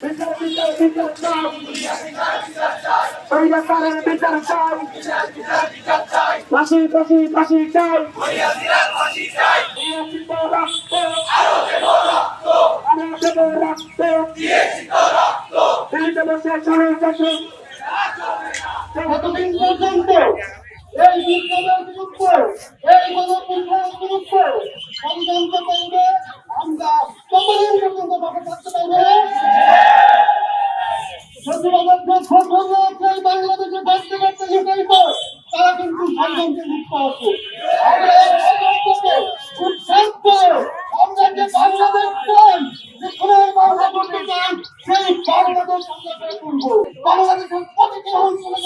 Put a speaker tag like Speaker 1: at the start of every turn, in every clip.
Speaker 1: বিচার বিচার বিচার চাই স্বৈরাচারের বিচার চাই ফাঁসি ফাঁসি ফাঁসি চাই
Speaker 2: কতদিন পর্যন্ত এই বিপ্লবের বিরুদ্ধে এই করবে আমরা কতদিন পর্যন্ত বসে থাকতে পারবে যে বাংলাদেশে বাড়তে লুকাইত তারা কিন্তু সংগ্রামকে মুক্ত আছে আমরা এই যে যে চাই সেই বাংলাদেশ আমরা গড়ে বাংলাদেশের প্রতিটি অঞ্চলে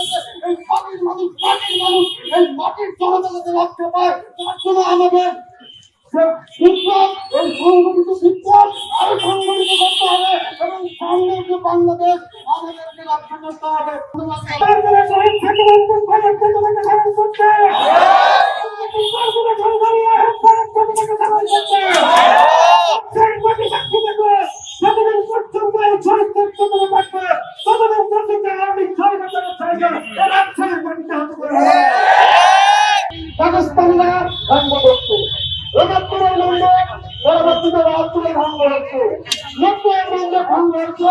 Speaker 2: এই পাখির মানুষ পাখির মানুষ পাকিস্তানিরা ভঙ্গ করছে একাত্তরের মূল্য পরবর্তীতে রাজপুরে ভঙ্গ হচ্ছে নব্বইয়ের মূল্য ভঙ্গ হচ্ছে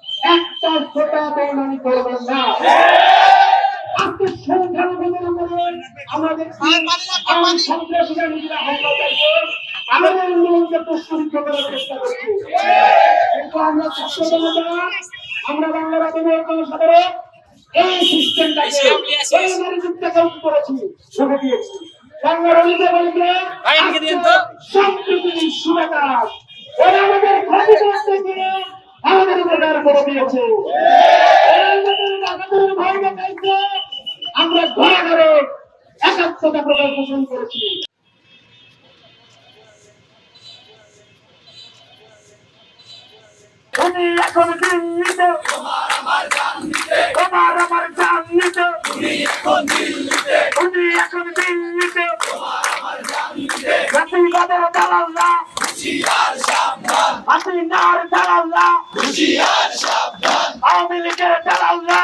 Speaker 2: আমাদের আমাদের আন্দোলনকে প্রশ্নিত করার চেষ্টা করছি। কিন্তু আমরা ছাত্র জনতা আমরা বাংলার আন্দোলন সাধারণ এই সিস্টেমটাকে এই নারীযুক্তকে করেছি শুনে দিয়েছি। বাংলার অধিকারীকে সম্প্রীতি সুবেদার ওরা আমাদের ক্ষতি করতে গিয়ে আমাদের উপকার করে দিয়েছে। একাত্মতা প্রদর্শন করেছি
Speaker 1: উনি এখন দিল্লিতে। তোমার আমার জান নিতে। উনি দিল্লিতে। জাতিবাদের দালাল্লা হাসিনার দালাল্লা আওয়ামী লীগের দালাল্লা